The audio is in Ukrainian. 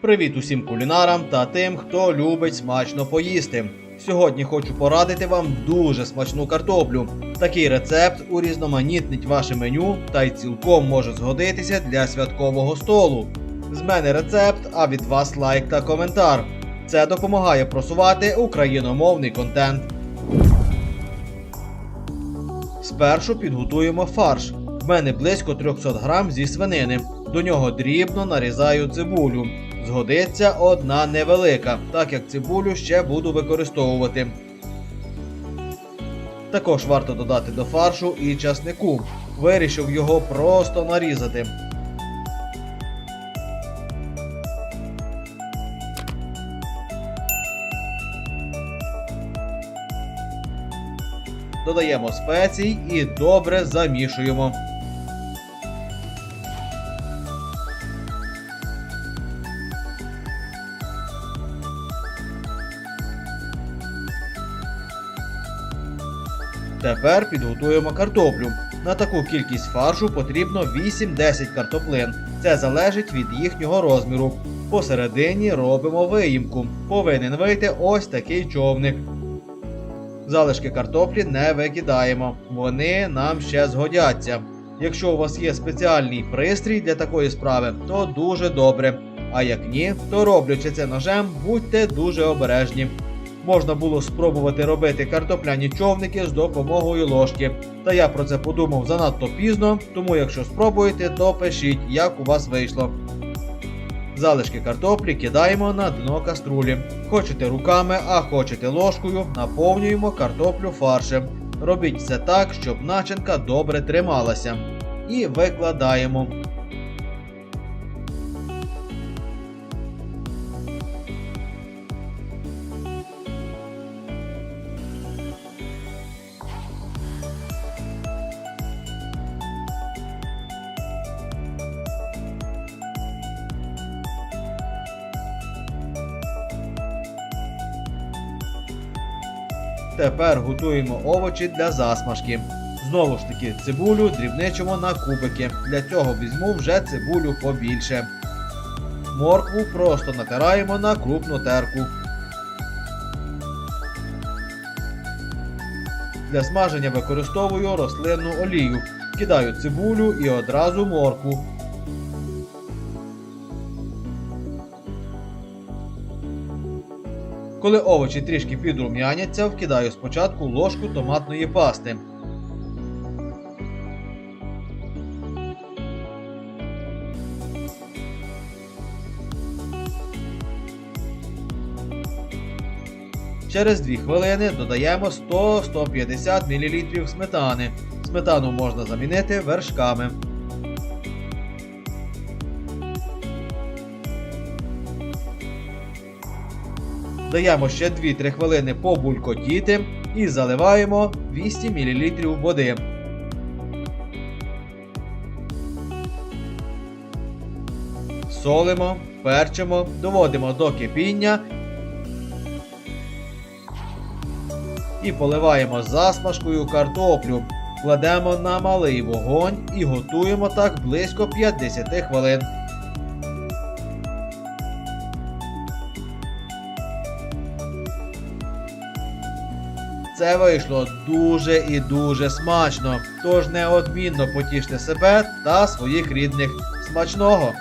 Привіт усім кулінарам та тим, хто любить смачно поїсти. Сьогодні хочу порадити вам дуже смачну картоплю. Такий рецепт урізноманітнить ваше меню та й цілком може згодитися для святкового столу. З мене рецепт, а від вас лайк та коментар. Це допомагає просувати україномовний контент. Спершу підготуємо фарш. В мене близько 300 грам зі свинини. До нього дрібно нарізаю цибулю. Згодиться одна невелика, так як цибулю ще буду використовувати. Також варто додати до фаршу і часнику. Вирішив його просто нарізати. Додаємо спецій і добре замішуємо. Тепер підготуємо картоплю. На таку кількість фаршу потрібно 8-10 картоплин. Це залежить від їхнього розміру. Посередині робимо виїмку. Повинен вийти ось такий човник. Залишки картоплі не викидаємо, вони нам ще згодяться. Якщо у вас є спеціальний пристрій для такої справи, то дуже добре. А як ні, то роблячи це ножем, будьте дуже обережні. Можна було спробувати робити картопляні човники з допомогою ложки. Та я про це подумав занадто пізно, тому якщо спробуєте, то пишіть, як у вас вийшло. Залишки картоплі кидаємо на дно каструлі. Хочете руками, а хочете ложкою, наповнюємо картоплю фаршем. Робіть все так, щоб начинка добре трималася. І викладаємо. Тепер готуємо овочі для засмажки. Знову ж таки, цибулю дрібничимо на кубики. Для цього візьму вже цибулю побільше. Моркву просто натираємо на крупну терку. Для смаження використовую рослинну олію. Кидаю цибулю і одразу моркву. Коли овочі трішки підрум'яняться, вкидаю спочатку ложку томатної пасти. Через 2 хвилини додаємо 100-150 мл сметани. Сметану можна замінити вершками. Даємо ще 2-3 хвилини побулькотіти і заливаємо 200 мл води. Солимо, перчимо, доводимо до кипіння і поливаємо засмажкою картоплю. Кладемо на малий вогонь і готуємо так близько 50 хвилин. Це вийшло дуже і дуже смачно. Тож неодмінно потіште себе та своїх рідних. Смачного!